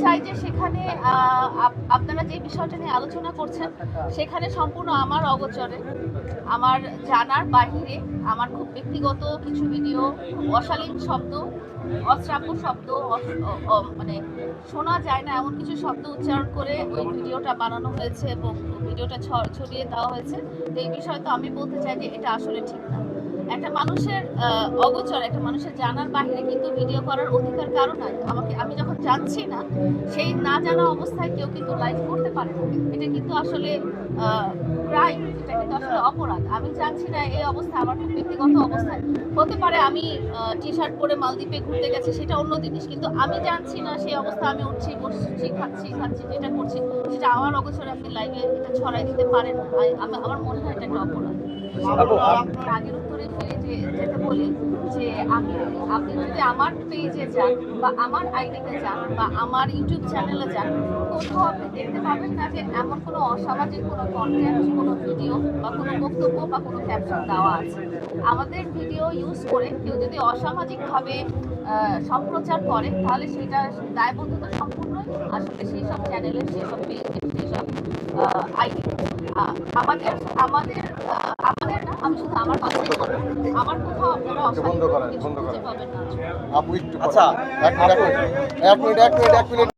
চাই যে সেখানে আপ- আপনারা যে বিষয়টা নিয়ে আলোচনা করছেন, সেখানে সম্পূর্ণ আমার অগোচরে, আমার জানার বাহিরে, আমার খুব ব্যক্তিগত কিছু ভিডিও অশালীন শব্দ, অশ্রাব্য শব্দ মানে শোনা যায় না, এমন কিছু শব্দ উচ্চারণ করে ওই ভিডিওটা বানানো হয়েছে এবং ভিডিওটা ছড়িয়ে দেওয়া হয়েছে। তো এই বিষয়ে তো আমি বলতে চাই যে এটা আসলে ঠিক না। একটা মানুষের অগোচর, একটা মানুষের জানার বাহিরে কিন্তু ভিডিও করার অধিকার কারও নাই। আমাকে, আমি যখন যাচ্ছি না, সেই না জানা অবস্থায় কেউ কিন্তু লাইভ করতে পারে না। এটা কিন্তু আসলে ক্রাইম এটা কিন্তু আসলে অপরাধ। আমি জানছি না এই অবস্থা আমার খুব ব্যক্তিগত অবস্থায় হতে পারে আমি টি শার্ট পরে মালদ্বীপে ঘুরতে গেছি সেটা অন্য জিনিস কিন্তু আমি জানছি না সেই অবস্থা আমি উঠছি বসছি খাচ্ছি খাচ্ছি যেটা করছি সেটা আমার অগোচরে আপনি লাইভে এটা ছড়াই দিতে পারেন আমার মনে হয় এটা একটা অপরাধ। আগের উত্তরে ফিরে আমি, আপনি যদি আমার পেজে যান বা আমার আইডিতে যান বা আমার ইউটিউব চ্যানেলে যান, কোথাও আপনি দেখতে পাবেন না যে এমন কোনো অসামাজিক কোনো কন্টেন্ট কোনো ভিডিও বা কোনো বক্তব্য বা কোনো ক্যাপশন দেওয়া আছে। আমাদের ভিডিও ইউজ করে কেউ যদি অসামাজিকভাবে সম্প্রচার করে তাহলে সেটা দায়বদ্ধতা সম্পূর্ণই আসলে সেই সব চ্যানেলের সেই সব পেজের সেই সব আইডি আমাদের আমাদের আমাদের না আমি শুধু আমার কথাই বলব। আমার কোথাও আপনারা আচ্ছা, বন্ধ করেন, বন্ধ করেন। পাবেন না। আপু একটু আচ্ছা, এক মিনিট এক মিনিট এক মিনিট।